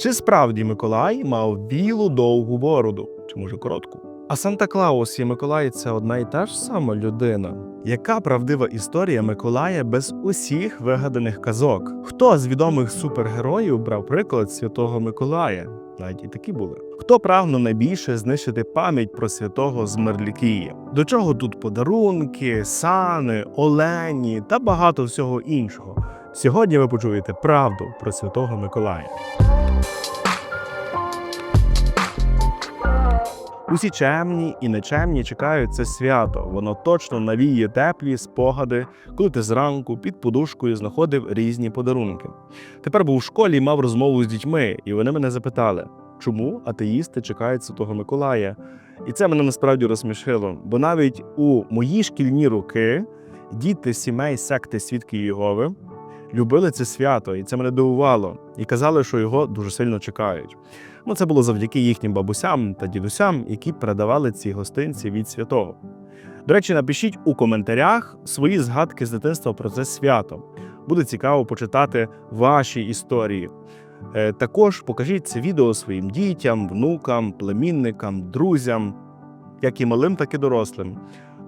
Чи справді Миколай мав білу довгу бороду, чи може коротку? А Санта Клаус і Миколай це одна і та ж сама людина. Яка правдива історія Миколая без усіх вигаданих казок? Хто з відомих супергероїв брав приклад святого Миколая? Навіть і такі були. Хто прагнув найбільше знищити пам'ять про святого з Мерлікії? До чого тут подарунки, сани, олені та багато всього іншого? Сьогодні ви почуєте правду про святого Миколая. Усі чемні і нечемні чекають це свято. Воно точно навіє теплі спогади, коли ти зранку під подушкою знаходив різні подарунки. Тепер був в школі і мав розмову з дітьми, і вони мене запитали, чому атеїсти чекають Святого Миколая. І це мене насправді розсмішило, бо навіть у мої шкільні роки діти сімей секти Свідки Єгови любили це свято, і це мене дивувало, і казали, що його дуже сильно чекають. Ну, це було завдяки їхнім бабусям та дідусям, які передавали ці гостинці від святого. До речі, напишіть у коментарях свої згадки з дитинства про це свято. Буде цікаво почитати ваші історії. Е, Також покажіть це відео своїм дітям, внукам, племінникам, друзям, як і малим, так і дорослим.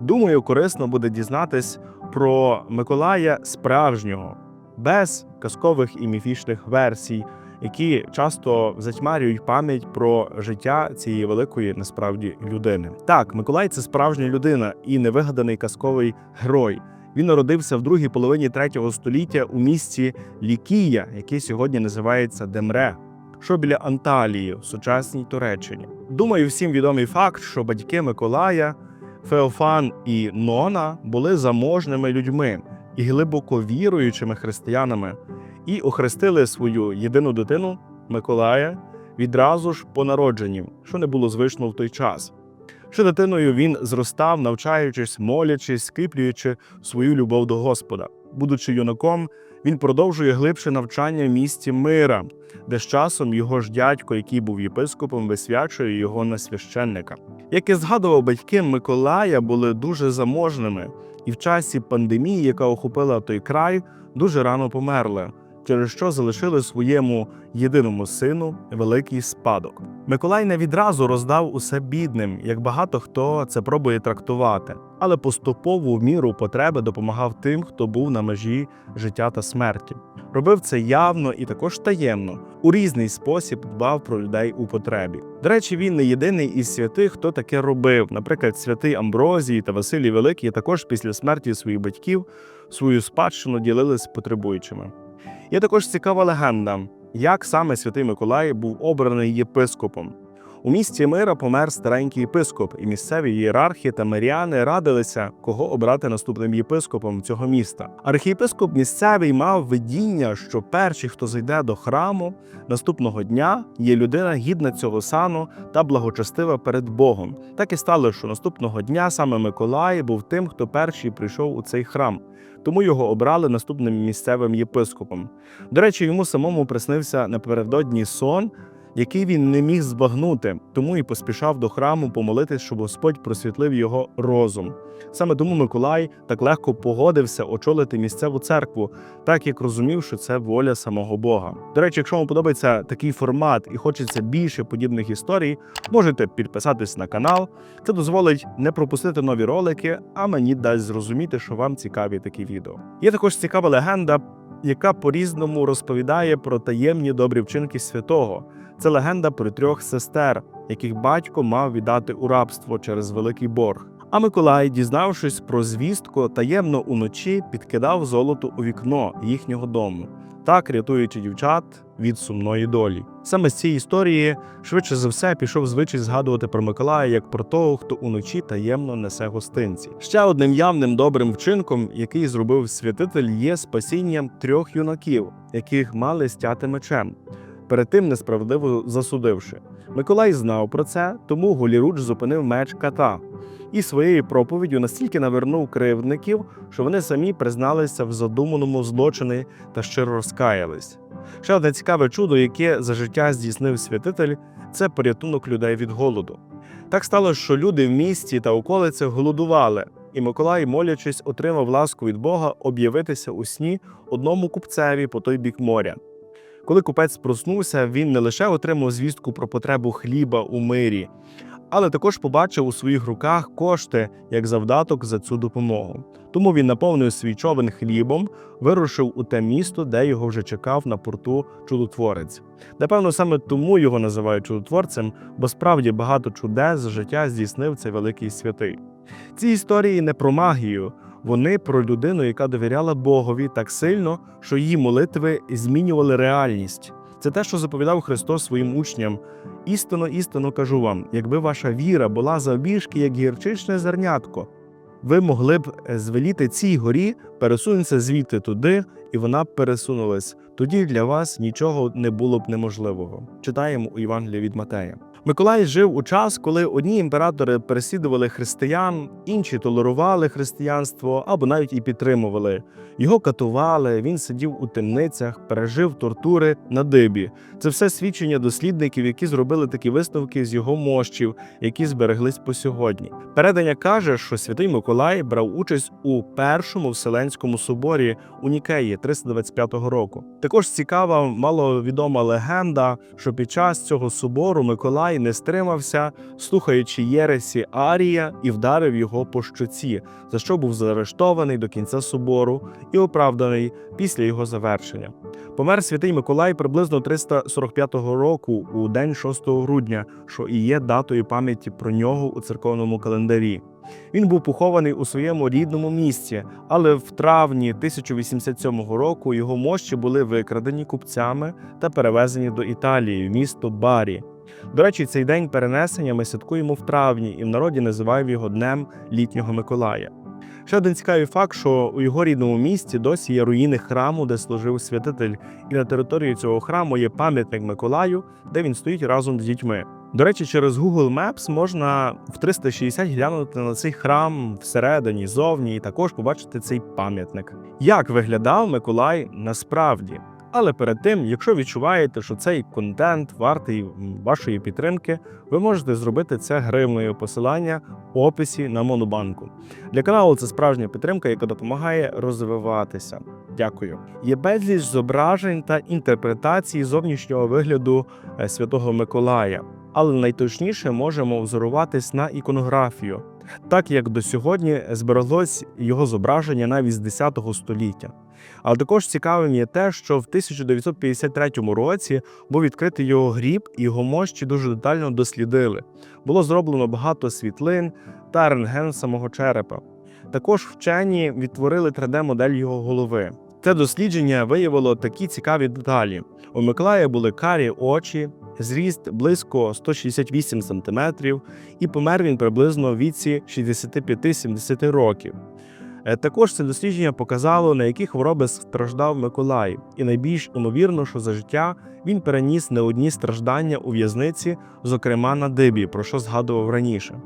Думаю, корисно буде дізнатись про Миколая справжнього, без казкових і міфічних версій, які часто затьмарюють пам'ять про життя цієї великої насправді людини. Так, Миколай це справжня людина і невигаданий казковий герой. Він народився в другій половині третього століття у місті Лікія, яке сьогодні називається Демре, що біля Анталії в сучасній Туреччині. Думаю, всім відомий факт, що батьки Миколая, Феофан і Нона були заможними людьми і глибоко віруючими християнами, і охрестили свою єдину дитину Миколая відразу ж по народженні, що не було звично в той час. Ще дитиною він зростав, навчаючись, молячись, скріплюючи свою любов до Господа. Будучи юнаком, він продовжує глибше навчання в місті мира, де з часом його ж дядько, який був єпископом, висвячує його на священника. Як і згадував, батьки Миколая були дуже заможними, і в часі пандемії, яка охопила той край, дуже рано померли, через що залишили своєму єдиному сину великий спадок. Миколай не відразу роздав усе бідним, як багато хто це пробує трактувати, але поступово в міру потреби допомагав тим, хто був на межі життя та смерті. Робив це явно і також таємно, у різний спосіб дбав про людей у потребі. До речі, він не єдиний із святих, хто таке робив. Наприклад, святий Амброзій та Василій Великий також після смерті своїх батьків свою спадщину ділили з потребуючими. Є також цікава легенда, як саме святий Миколай був обраний єпископом. У місті Мира помер старенький єпископ, і місцеві ієрархи та миряни радилися, кого обрати наступним єпископом цього міста. Архієпископ місцевий мав видіння, що перший, хто зайде до храму наступного дня, є людина гідна цього сану та благочестива перед Богом. Так і стало, що наступного дня саме Миколай був тим, хто перший прийшов у цей храм. Тому його обрали наступним місцевим єпископом. До речі, йому самому приснився напередодні сон, який він не міг збагнути, тому і поспішав до храму помолитись, щоб Господь просвітлив його розум. Саме тому Миколай так легко погодився очолити місцеву церкву, так як розумів, що це воля самого Бога. До речі, якщо вам подобається такий формат і хочеться більше подібних історій, можете підписатись на канал. Це дозволить не пропустити нові ролики, а мені дасть зрозуміти, що вам цікаві такі відео. Є також цікава легенда, яка по-різному розповідає про таємні добрі вчинки святого. Це легенда про трьох сестер, яких батько мав віддати у рабство через великий борг. А Миколай, дізнавшись про звістку, таємно уночі підкидав золото у вікно їхнього дому, так рятуючи дівчат від сумної долі. Саме з цієї історії швидше за все пішов звичай згадувати про Миколая як про того, хто уночі таємно несе гостинці. Ще одним явним добрим вчинком, який зробив святитель, є спасінням трьох юнаків, яких мали стяти мечем перед тим несправедливо засудивши. Миколай знав про це, тому голіруч зупинив меч ката і своєю проповіддю настільки навернув кривдників, що вони самі призналися в задуманому злочині та щиро розкаялись. Ще одне цікаве чудо, яке за життя здійснив святитель, це порятунок людей від голоду. Так сталося, що люди в місті та околицях голодували, і Миколай, молячись, отримав ласку від Бога об'явитися у сні одному купцеві по той бік моря. Коли купець проснувся, він не лише отримав звістку про потребу хліба у мирі, але також побачив у своїх руках кошти як завдаток за цю допомогу. Тому він наповнив свій човен хлібом, вирушив у те місто, де його вже чекав на порту чудотворець. Напевно, саме тому його називають чудотворцем, бо справді багато чудес з життя здійснив цей великий святий. Ці історії не про магію, вони про людину, яка довіряла Богові так сильно, що її молитви змінювали реальність. Це те, що заповідав Христос своїм учням. Істинно, істинно кажу вам, якби ваша віра була завбільшки, як гірчичне зернятко, ви могли б е, звеліти цій горі пересунутися звідти туди, і вона б пересунулась. Тоді для вас нічого не було б неможливого. Читаємо у Євангелії від Матея. Миколай жив у час, коли одні імператори переслідували християн, інші толерували християнство або навіть і підтримували. Його катували, він сидів у темницях, пережив тортури на дибі. Це все свідчення дослідників, які зробили такі висновки з його мощів, які збереглись по сьогодні. Передання каже, що святий Миколай брав участь у першому вселенському соборі у Нікеї 325 року. Також цікава маловідома легенда, що під час цього собору Миколай не стримався, слухаючи Єресі Арія, і вдарив його по щоці, за що був заарештований до кінця собору і оправданий після його завершення. Помер святий Миколай приблизно 345 року у день 6 грудня, що і є датою пам'яті про нього у церковному календарі. Він був похований у своєму рідному місці, але в травні 1087 року його мощі були викрадені купцями та перевезені до Італії, в місто Барі. До речі, цей день перенесення ми святкуємо в травні, і в народі називають його Днем літнього Миколая. Ще один цікавий факт, що у його рідному місті досі є руїни храму, де служив святитель, і на території цього храму є пам'ятник Миколаю, де він стоїть разом з дітьми. До речі, через Google Maps можна в 360 глянути на цей храм всередині, зовні, і також побачити цей пам'ятник. Як виглядав Миколай насправді? Але перед тим, якщо відчуваєте, що цей контент вартий вашої підтримки, ви можете зробити це гривною посилання в описі на Монобанку. Для каналу це справжня підтримка, яка допомагає розвиватися. Дякую. Є безліч зображень та інтерпретацій зовнішнього вигляду е, Святого Миколая, але найточніше можемо взоруватись на іконографію, так як до сьогодні збереглось його зображення навіть з 10 століття. Але також цікавим є те, що в 1953 році був відкритий його гріб, і його мощі дуже детально дослідили. Було зроблено багато світлин та рентген самого черепа. Також вчені відтворили 3D-модель його голови. Це дослідження виявило такі цікаві деталі. У Миколая були карі очі, зріст близько 168 см, і помер він приблизно в віці 65-70 років. Е, Також це дослідження показало, на які хвороби страждав Миколай, і найбільш ймовірно, що за життя він переніс не одні страждання у в'язниці, зокрема на дибі, про що згадував раніше.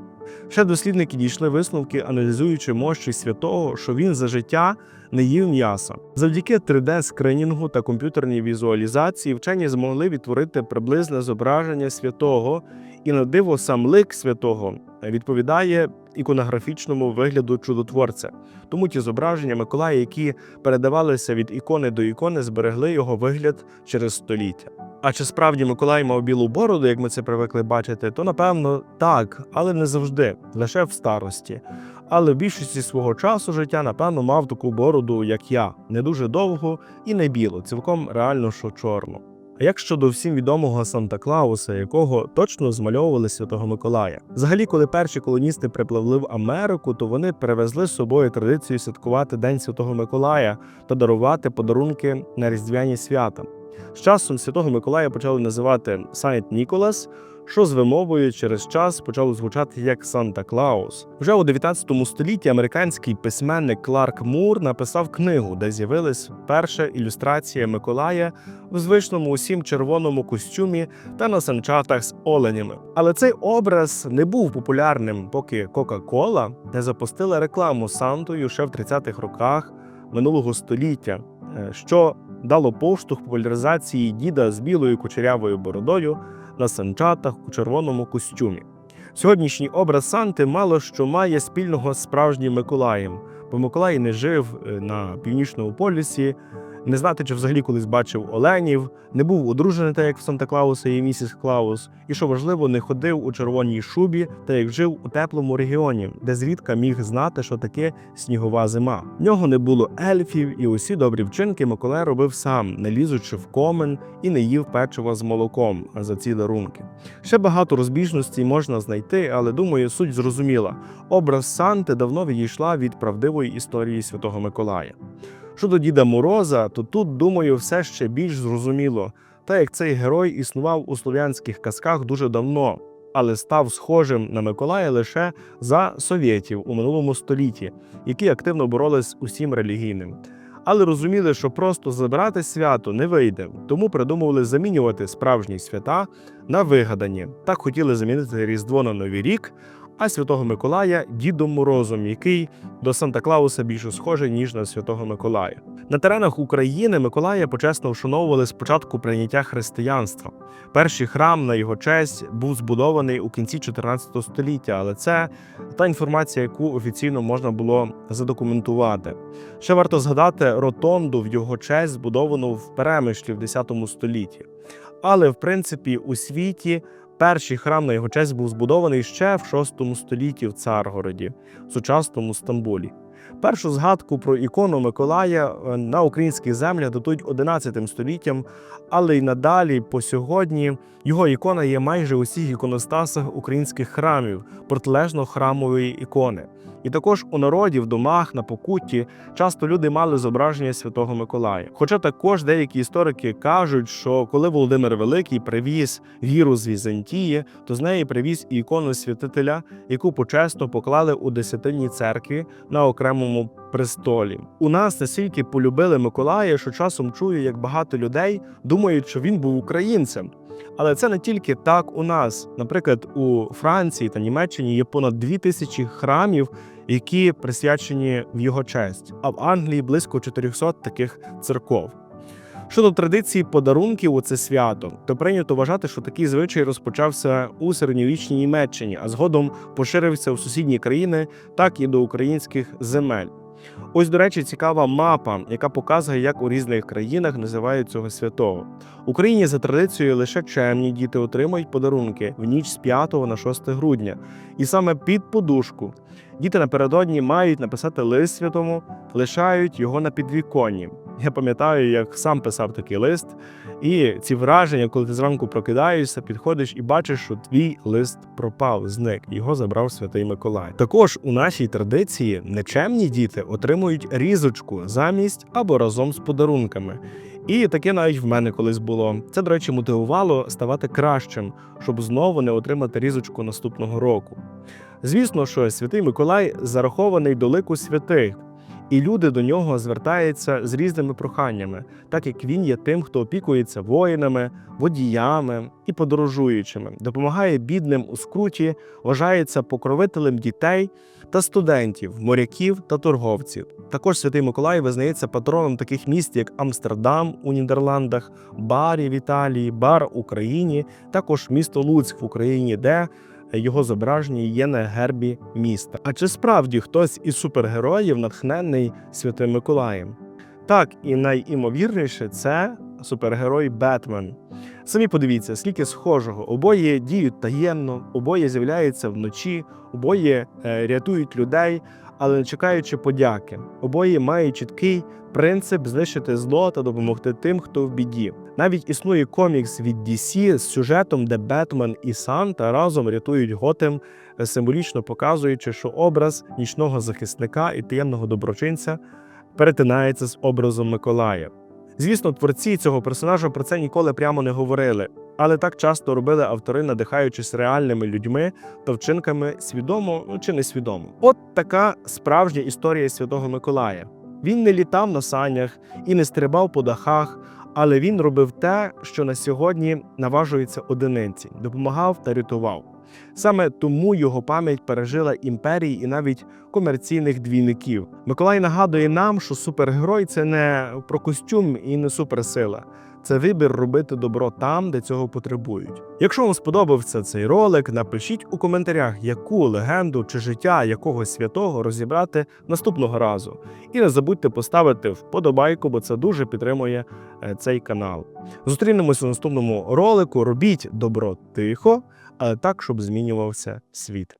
Ще дослідники дійшли висновки, аналізуючи мощі святого, що він за життя не їв м'яса. Завдяки 3D-скринінгу та комп'ютерній візуалізації вчені змогли відтворити приблизне зображення святого, і на диво сам лик святого відповідає іконографічному вигляду чудотворця. Тому ті зображення Миколая, які передавалися від ікони до ікони, зберегли його вигляд через століття. А чи справді Миколай мав білу бороду, як ми це привикли бачити, то напевно так, але не завжди, лише в старості. Але в більшості свого часу життя, напевно, мав таку бороду, як я, не дуже довгу і не білу, цілком реально, що чорну. А як щодо всім відомого Санта Клауса, якого точно змальовували Святого Миколая? Взагалі, коли перші колоністи припливли в Америку, то вони привезли з собою традицію святкувати День Святого Миколая та дарувати подарунки на різдвяні свята. З часом Святого Миколая почали називати Сайт Ніколас, що з вимовою через час почало звучати як Санта Клаус. Вже у 19 столітті американський письменник Кларк Мур написав книгу, де з'явилась перша ілюстрація Миколая в звичному усім червоному костюмі та на санчатах з оленями. Але цей образ не був популярним, поки Кока-Кола не запустила рекламу Сантою ще в 30-х роках минулого століття, е, що дало поштовх популяризації діда з білою кучерявою бородою на санчатах у червоному костюмі. Сьогоднішній образ Санти мало що має спільного з справжнім Миколаєм, бо Миколай не жив е, на північному полюсі, не знати, чи взагалі колись бачив оленів, не був одружений, так як в Санта Клауса і місіс Клаус, і що важливо, не ходив у червоній шубі, та як жив у теплому регіоні, де зрідка міг знати, що таке снігова зима. В нього не було ельфів, і усі добрі вчинки Миколай робив сам, не лізучи в комен і не їв печива з молоком за ці дарунки. Ще багато розбіжностей можна знайти, але думаю, суть зрозуміла. Образ Санти давно відійшла від правдивої історії Святого Миколая. Щодо Діда Мороза, то тут, думаю, все ще більш зрозуміло, та як цей герой існував у слов'янських казках дуже давно, але став схожим на Миколая лише за совєтів у минулому столітті, які активно боролись з усім релігійним. Але розуміли, що просто забрати свято не вийде, тому придумували замінювати справжні свята на вигадані. Так хотіли замінити Різдво на Новий рік, а Святого Миколая Дідом Морозом, який до Санта Клауса більше схожий, ніж на Святого Миколая. На теренах України Миколая почесно вшановували спочатку прийняття християнства. Перший храм на його честь був збудований у кінці 14 століття, але це та інформація, яку офіційно можна було задокументувати. Ще варто згадати ротонду в його честь, збудовану в Перемишлі в 10 столітті. Але в принципі у світі перший храм на його честь був збудований ще в VI столітті в Царгороді, в сучасному Стамбулі. Першу згадку про ікону Миколая е, на українських землях датують 11 століттям, але й надалі по сьогодні його ікона є майже у всіх іконостасах українських храмів, протилежно храмової ікони. І також у народі, в домах, на покутті часто люди мали зображення Святого Миколая. Хоча також деякі історики кажуть, що коли Володимир Великий привіз віру з Візантії, то з неї привіз і ікону святителя, яку почесно поклали у десятинній церкві на окремому престолі. У нас настільки полюбили Миколая, що часом чую, як багато людей думають, що він був українцем. Але це не тільки так у нас. Наприклад, у Франції та Німеччині є понад дві тисячі храмів, які присвячені в його честь. А в Англії близько 400 таких церков. Щодо традиції подарунків у це свято, то прийнято вважати, що такий звичай розпочався у середньовічній Німеччині, а згодом поширився у сусідні країни, так і до українських земель. Ось, до речі, цікава мапа, яка показує, як у різних країнах називають цього святого. В Україні за традицією лише чемні діти отримують подарунки в ніч з 5 на 6 грудня, і саме під подушку. Діти напередодні мають написати лист святому, лишають його на підвіконні. Я пам'ятаю, як сам писав такий лист, і ці враження, коли ти зранку прокидаєшся, підходиш і бачиш, що твій лист пропав, зник, його забрав святий Миколай. Також у нашій традиції нечемні діти отримують різочку замість або разом з подарунками. І таке навіть в мене колись було. Це, до речі, мотивувало ставати кращим, щоб знову не отримати різочку наступного року. Звісно, що святий Миколай зарахований до лику святих, і люди до нього звертаються з різними проханнями, так як він є тим, хто опікується воїнами, водіями і подорожуючими, допомагає бідним у скруті, вважається покровителем дітей та студентів, моряків та торговців. Також святий Миколай визнається патроном таких міст, як Амстердам у Нідерландах, Барі в Італії, Бар в Україні, також місто Луцьк в Україні, де його зображення є на гербі міста. А чи справді хтось із супергероїв натхнений Святим Миколаєм? Так, і найімовірніше це супергерой Бетмен. Самі подивіться, скільки схожого. Обоє діють таємно, обоє з'являються вночі, обоє е, рятують людей, але не чекаючи подяки. Обоє мають чіткий принцип знищити зло та допомогти тим, хто в біді. Навіть існує комікс від DC з сюжетом, де Бетмен і Санта разом рятують Готем, символічно показуючи, що образ нічного захисника і таємного доброчинця перетинається з образом Миколая. Звісно, творці цього персонажа про це ніколи прямо не говорили, але так часто робили автори, надихаючись реальними людьми та вчинками свідомо ну, чи несвідомо. От така справжня історія Святого Миколая. Він не літав на санях і не стрибав по дахах, але він робив те, що на сьогодні наважується одиниці, допомагав та рятував. Саме тому його пам'ять пережила імперії і навіть комерційних двійників. Миколай нагадує нам, що супергерой це не про костюм і не суперсила. Це вибір робити добро там, де цього потребують. Якщо вам сподобався цей ролик, напишіть у коментарях, яку легенду чи життя якогось святого розібрати наступного разу. І не забудьте поставити вподобайку, бо це дуже підтримує е, цей канал. Зустрінемося у наступному ролику. Робіть добро тихо, але так, щоб змінювався світ.